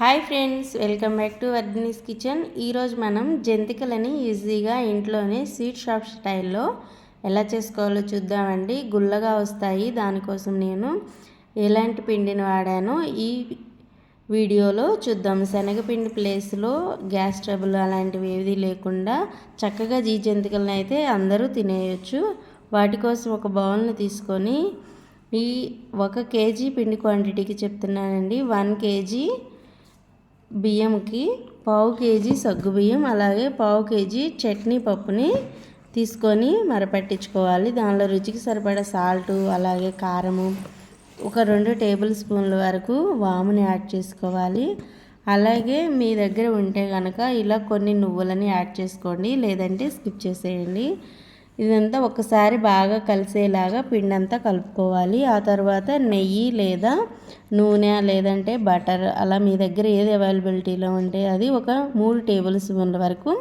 Hi friends welcome back to Vardhini's kitchen ఈరోజు మనం జంతికలని ఈజీగా ఇంట్లోనే స్వీట్ షాప్ స్టైల్లో ఎలా చేసుకోవాలో చూద్దామండి. గుల్లగా వస్తాయి దానికోసం నేను ఎలాంటి పిండిని వాడానో ఈ వీడియోలో చూద్దాం. శనగపిండి ప్లేస్లో గ్యాస్ ట్రబుల్ అలాంటివి ఏది లేకుండా చక్కగా జీ జంతికలను అయితే అందరూ తినేయచ్చు. వాటి కోసం ఒక బౌల్ని తీసుకొని ఈ ఒక కేజీ పిండి క్వాంటిటీకి చెప్తున్నానండి. వన్ కేజీ బియ్యంకి పావు కేజీ సగ్గు బియ్యం అలాగే పావు కేజీ చట్నీ పప్పుని తీసుకొని మరపట్టించుకోవాలి. దానిలో రుచికి సరిపడా సాల్టు అలాగే కారము ఒక రెండు టేబుల్ స్పూన్ల వరకు వాముని యాడ్ చేసుకోవాలి. అలాగే మీ దగ్గర ఉంటే కనుక ఇలా కొన్ని నువ్వులని యాడ్ చేసుకోండి లేదంటే స్కిప్ చేసేయండి. ఇదంతా ఒకసారి బాగా కలిసేలాగా పిండి అంతా కలుపుకోవాలి. ఆ తర్వాత నెయ్యి లేదా నూనె లేదంటే బటర్ అలా మీ దగ్గర ఏది అవైలబిలిటీలో ఉంటే అది ఒక మూడు టేబుల్ స్పూన్ల వరకు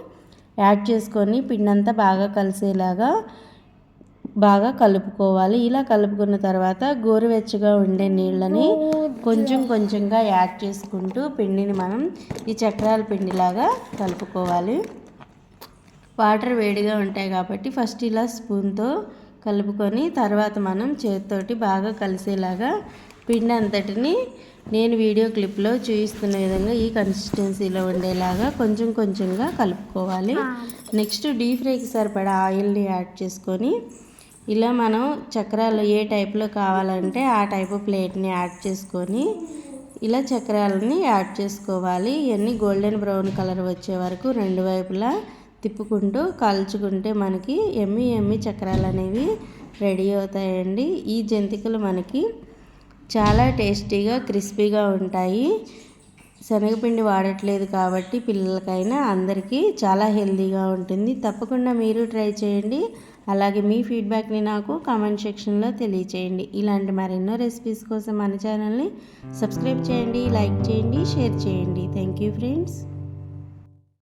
యాడ్ చేసుకొని పిండి అంతా బాగా కలిసేలాగా బాగా కలుపుకోవాలి. ఇలా కలుపుకున్న తర్వాత గోరువెచ్చగా ఉండే నీళ్ళని కొంచెం కొంచెంగా యాడ్ చేసుకుంటూ పిండిని మనం ఈ చక్రాల పిండిలాగా కలుపుకోవాలి. వాటర్ వేడిగా ఉంటాయి కాబట్టి ఫస్ట్ ఇలా స్పూన్తో కలుపుకొని తర్వాత మనం చేతితోటి బాగా కలిసేలాగా పిండి అంతటిని నేను వీడియో క్లిప్లో చూపిస్తున్న విధంగా ఈ కన్సిస్టెన్సీలో ఉండేలాగా కొంచెం కొంచెంగా కలుపుకోవాలి. నెక్స్ట్ డీప్ ఫ్రైకి సరిపడా ఆయిల్ని యాడ్ చేసుకొని ఇలా మనం చక్రాలు ఏ టైప్లో కావాలంటే ఆ టైపు ప్లేట్ని యాడ్ చేసుకొని ఇలా చక్రాలని యాడ్ చేసుకోవాలి. ఇవన్నీ గోల్డెన్ బ్రౌన్ కలర్ వచ్చే వరకు రెండు వైపులా తిప్పుకుంటూ కాల్చుకుంటే మనకి ఎమ్మి ఎమ్మి చక్రాలు అనేవి రెడీ అవుతాయండి. ఈ జంతికలు మనకి చాలా టేస్టీగా క్రిస్పీగా ఉంటాయి. శనగపిండి వాడట్లేదు కాబట్టి పిల్లలకైనా అందరికీ చాలా హెల్తీగా ఉంటుంది. తప్పకుండా మీరు ట్రై చేయండి. అలాగే మీ ఫీడ్బ్యాక్ని నాకు కామెంట్ సెక్షన్లో తెలియచేయండి. ఇలాంటి మరెన్నో రెసిపీస్ కోసం మన ఛానల్ని సబ్స్క్రైబ్ చేయండి లైక్ చేయండి షేర్ చేయండి. Thank you friends.